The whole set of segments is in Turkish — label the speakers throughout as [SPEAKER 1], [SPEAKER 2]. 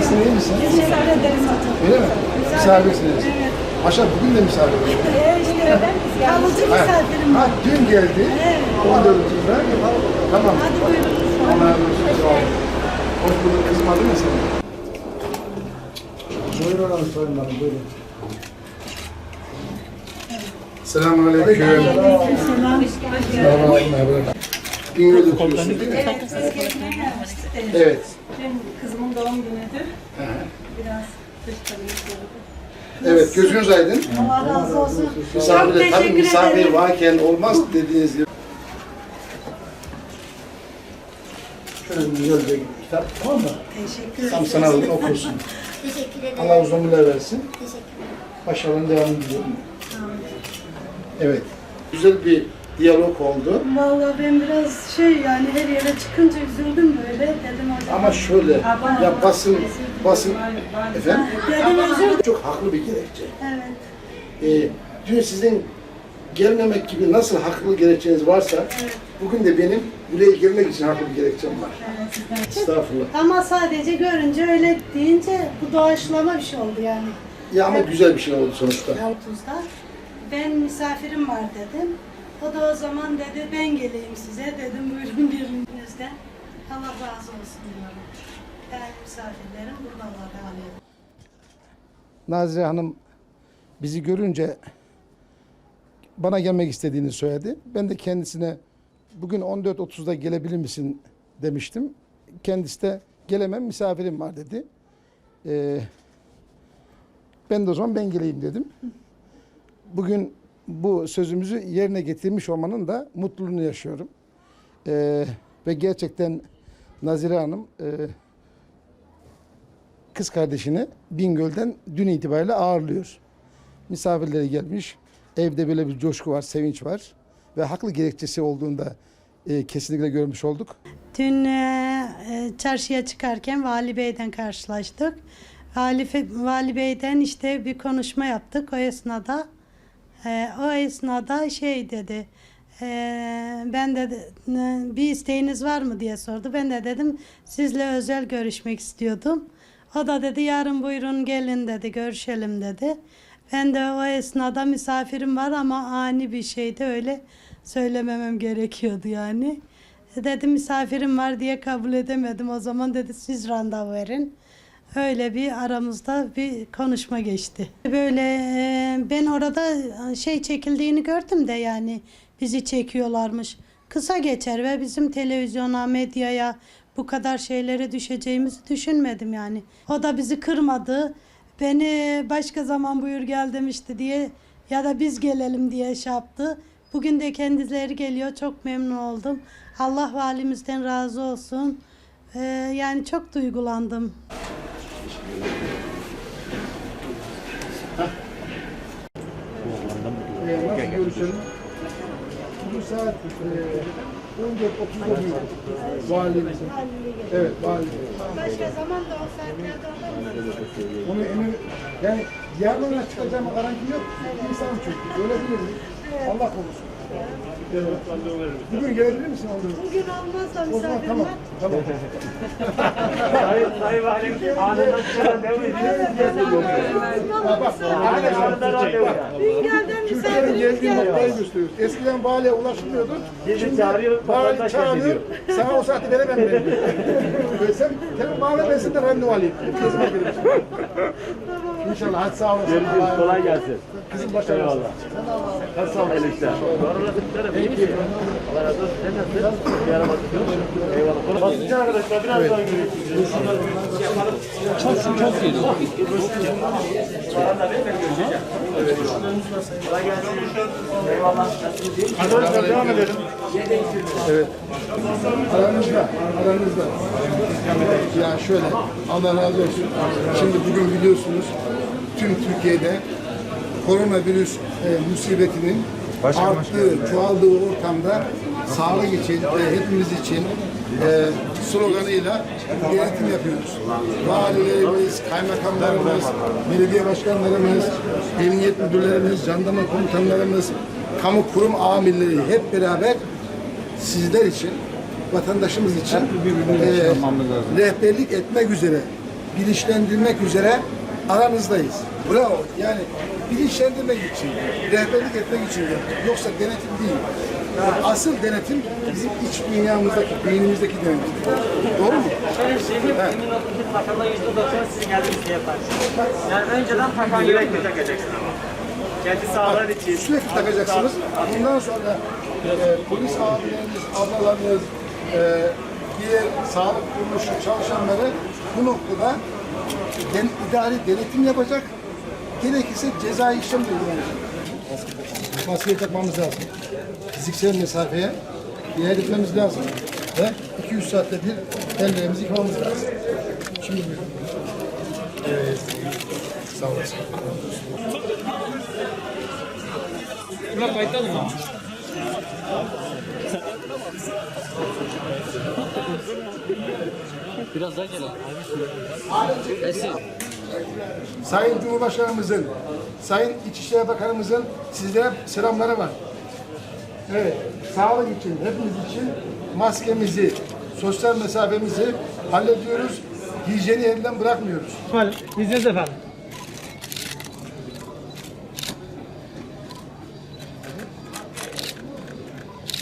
[SPEAKER 1] Nasılsın iyi misin?
[SPEAKER 2] Teşekkür ederim.
[SPEAKER 1] Öyle mi? Misafirsiniz. Maşallah bugün de misafir.
[SPEAKER 2] Ee, işte kalıcı
[SPEAKER 1] Ha,
[SPEAKER 2] misafirim
[SPEAKER 1] ha, dün geldi. 14'ünde. Tamam.
[SPEAKER 2] Hadi buyurun.
[SPEAKER 1] Allah razı olsun. Hoş bulduk. Kızmadın mı sen? Buyurun olalım sorun bana. Buyurun. Selamun aleyküm.
[SPEAKER 2] Selam.
[SPEAKER 1] Selamun aleyküm. Değil mi?
[SPEAKER 2] Evet, siz gezmeye gelmiştik de.
[SPEAKER 1] Evet.
[SPEAKER 2] Dün kızımın doğum günüydü. Biraz dışarı gidiyordu.
[SPEAKER 1] Evet, gözünüz aydın.
[SPEAKER 2] Allah razı olsun.
[SPEAKER 1] Misafir,
[SPEAKER 2] Çok
[SPEAKER 1] tabii
[SPEAKER 2] teşekkür
[SPEAKER 1] misafir
[SPEAKER 2] ederim.
[SPEAKER 1] varken olmaz dediğiniz gibi. Şöyle bir güzel bir kitap, tamam mı?
[SPEAKER 2] Teşekkür
[SPEAKER 1] Tam
[SPEAKER 2] ederim.
[SPEAKER 1] sana alın, okursun.
[SPEAKER 3] Teşekkür ederim.
[SPEAKER 1] Allah uzun ömürler versin.
[SPEAKER 3] Teşekkürler.
[SPEAKER 1] Başarıların devamını diliyorum. Evet. Güzel bir diyalog oldu.
[SPEAKER 2] Vallahi ben biraz şey yani her yere çıkınca üzüldüm böyle. Dedim hocam.
[SPEAKER 1] Ama şöyle, ya basın, basın, efendim,
[SPEAKER 2] Dedim özür
[SPEAKER 1] çok haklı bir gerekçe.
[SPEAKER 2] Evet.
[SPEAKER 1] Ee, dün sizin gelmemek gibi nasıl haklı gerekçeniz varsa, bugün de benim buraya gelmek için haklı bir gerekçem var. Estağfurullah.
[SPEAKER 2] Ama sadece görünce öyle deyince bu doğaçlama bir şey oldu yani.
[SPEAKER 1] Ya ama güzel bir şey oldu sonuçta.
[SPEAKER 2] 30'da. Ben misafirim var dedim. O da o zaman dedi ben geleyim size dedim buyurun birinizden. Allah razı olsun diyorum. Yani misafirlerim buradalar hala.
[SPEAKER 1] Nazire Hanım bizi görünce bana gelmek istediğini söyledi. Ben de kendisine bugün 14.30'da gelebilir misin demiştim. Kendisi de gelemem misafirim var dedi. Ee, ben de o zaman ben geleyim dedim. Bugün bu sözümüzü yerine getirmiş olmanın da mutluluğunu yaşıyorum. Ee, ve gerçekten Nazire Hanım e, kız kardeşini Bingöl'den dün itibariyle ağırlıyor. Misafirleri gelmiş. Evde böyle bir coşku var, sevinç var. Ve haklı gerekçesi olduğunda e, kesinlikle görmüş olduk.
[SPEAKER 2] Dün e, e, çarşıya çıkarken Vali Bey'den karşılaştık. Vali, Vali Bey'den işte bir konuşma yaptık o esnada. E, o esnada şey dedi. e, ben de e, bir isteğiniz var mı diye sordu. Ben de dedim sizle özel görüşmek istiyordum. O da dedi yarın buyurun gelin dedi görüşelim dedi. Ben de o esnada misafirim var ama ani bir şeydi öyle söylememem gerekiyordu yani. Dedim misafirim var diye kabul edemedim. O zaman dedi siz randevu verin. Öyle bir aramızda bir konuşma geçti. Böyle e, ben orada şey çekildiğini gördüm de yani bizi çekiyorlarmış. Kısa geçer ve bizim televizyona, medyaya bu kadar şeylere düşeceğimizi düşünmedim yani. O da bizi kırmadı. Beni başka zaman buyur gel demişti diye ya da biz gelelim diye şey yaptı. Bugün de kendileri geliyor. Çok memnun oldum. Allah valimizden razı olsun. Ee, yani çok duygulandım.
[SPEAKER 1] Nasıl görüşelim? Bu saat e, 14.30'da bir. Evet, vali.
[SPEAKER 2] Başka zaman da o saatlerde olur
[SPEAKER 1] Onu emin, yani yarına çıkacağım garanti yok. İnsan çünkü. Öyle mi? Allah korusun. Bugün gelebilir misin Onur?
[SPEAKER 2] Bugün olmaz da
[SPEAKER 1] O zaman
[SPEAKER 2] misafirim
[SPEAKER 1] tamam.
[SPEAKER 2] var.
[SPEAKER 1] Tamam.
[SPEAKER 4] Sayın Sayın Valim anından çıkan devam ediyor.
[SPEAKER 1] Ha, bak.
[SPEAKER 4] Anından randevu ya.
[SPEAKER 2] Bingöl'den
[SPEAKER 1] Türkiye'nin
[SPEAKER 2] misafirimiz
[SPEAKER 1] geldiği
[SPEAKER 2] geldi.
[SPEAKER 1] noktayı gösteriyoruz. Eskiden valiye ulaşılmıyordu.
[SPEAKER 4] Bizi çağırıyor,
[SPEAKER 1] vali
[SPEAKER 4] vatandaş
[SPEAKER 1] çağırıyor.
[SPEAKER 4] ediyor.
[SPEAKER 1] Sana o saati veremem ben sen tabii bağla ben senden randevu alayım. Kızıma girmiş. İnşallah. Hadi sağ olasın.
[SPEAKER 4] Görüşürüz. Kolay gelsin.
[SPEAKER 1] Kızım başarılı olsun.
[SPEAKER 4] Eyvallah.
[SPEAKER 1] Hadi sağ olasın.
[SPEAKER 4] Hayırlı işler. İyi misin? Allah razı olsun. Sen nasılsın? Bir ara baktık. Eyvallah. Kolay- Basınca arkadaşlar biraz daha görüşürüz. Kolay gelsin. Eyvallah. Nasılsınız? iyi misiniz?
[SPEAKER 1] Arkadaşlar devam edelim. Evet. Aranızda, aranızda. Ya şöyle, Allah razı olsun. Şimdi bugün biliyorsunuz tüm Türkiye'de koronavirüs e, musibetinin arttığı, çoğaldığı ortamda sağlık için ve hepimiz için e, sloganıyla yönetim yapıyoruz. Valilerimiz, kaymakamlarımız, belediye başkanlarımız, emniyet müdürlerimiz, jandarma komutanlarımız, kamu kurum amirleri hep beraber sizler için, vatandaşımız için e, rehberlik etmek üzere bilinçlendirmek üzere aranızdayız. Bravo. Yani bilinçlendirmek için, rehberlik etmek için. Yoksa denetim değil. Asıl denetim bizim iç dünyamızdaki, beynimizdeki denetim. Doğru mu?
[SPEAKER 3] Şöyle bir şey diyeyim,
[SPEAKER 1] Evet.
[SPEAKER 3] emin olun ki yüzde doksan sizin geldiğiniz yaparsınız. Yani önceden takan
[SPEAKER 4] Sürekli takacaksın ama. Kendi sağlığın için.
[SPEAKER 1] Sürekli takacaksınız. Bundan sonra e, polis abilerimiz, ablalarımız, e, diğer sağlık kuruluşu çalışanları bu noktada den, idari denetim yapacak. Gerekirse cezai işlem de uygulanacak. Maskeyi takmamız lazım. Fiziksel mesafeye dikkat etmemiz lazım. Ve 200 saatte bir ellerimizi yıkamamız lazım. Şimdi buyurun. Evet. Sağ olasın.
[SPEAKER 3] Biraz daha gelin.
[SPEAKER 1] Sayın Cumhurbaşkanımızın, Sayın İçişleri Bakanımızın sizlere selamları var. Evet, sağlık için, hepimiz için maskemizi, sosyal mesafemizi hallediyoruz. Hijyeni elden bırakmıyoruz.
[SPEAKER 3] Efendim, izniniz efendim.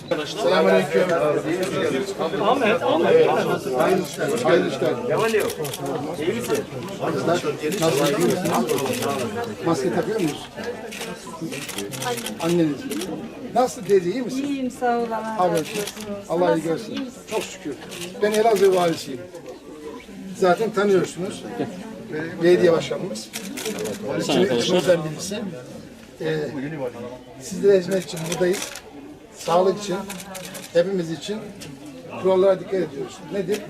[SPEAKER 1] Selamünaleyküm.
[SPEAKER 3] Ahmet, Ahmet.
[SPEAKER 1] Hayırlı işler. Hayırlı işler.
[SPEAKER 4] Kemal yok. İyi misin?
[SPEAKER 1] Maske takıyor muyuz? Anneniz. Nasıl teyze iyi misin?
[SPEAKER 5] İyiyim sağ ol Allah razı
[SPEAKER 1] Abi,
[SPEAKER 5] olsun.
[SPEAKER 1] Allah iyi görsün. Çok şükür. Ben Elazığ valisiyim. Zaten tanıyorsunuz. Belediye başkanımız. İçine, içimizden birisi. Ee, sizlere hizmet için buradayız. Sağlık için, hepimiz için kurallara dikkat ediyoruz. Nedir?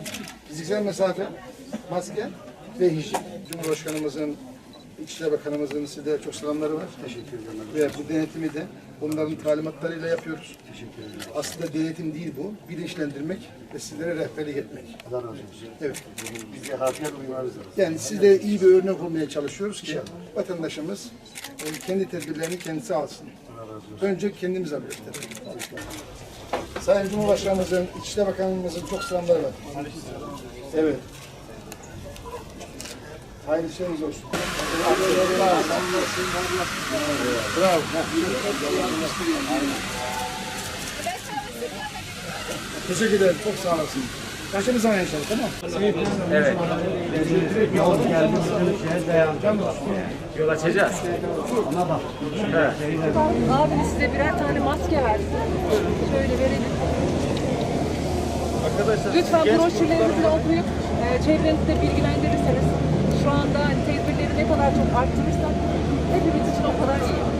[SPEAKER 1] Fiziksel mesafe, maske ve hijyen. Cumhurbaşkanımızın, İçişleri Bakanımızın size çok selamları var. Teşekkür ederim. Ve bu denetimi de onların talimatlarıyla yapıyoruz. Teşekkür ederim. Aslında denetim değil bu. Bilinçlendirmek ve sizlere rehberlik etmek. Allah razı olsun. Evet.
[SPEAKER 6] Bize harfiyen uymanız lazım.
[SPEAKER 1] Yani sizde iyi bir örnek olmaya çalışıyoruz ki vatandaşımız e, kendi tedbirlerini kendisi alsın. Önce kendimiz alıyoruz. Sayın Cumhurbaşkanımızın, İçişleri Bakanımızın çok selamları var. Evet. Hayırlı işleriniz olsun. Bravo. Teşekkür ederim. Çok sağ olasın. Başımız zaman inşallah tamam mı?
[SPEAKER 4] Yol açacağız.
[SPEAKER 5] Abi size birer tane maske verdim. Şöyle verelim.
[SPEAKER 4] Arkadaşlar
[SPEAKER 5] Lütfen broşürlerimizi okuyup e, çevrenizde bilgilendirirseniz şu anda hani tedbirleri ne kadar çok arttırırsak hepimiz için o kadar iyi.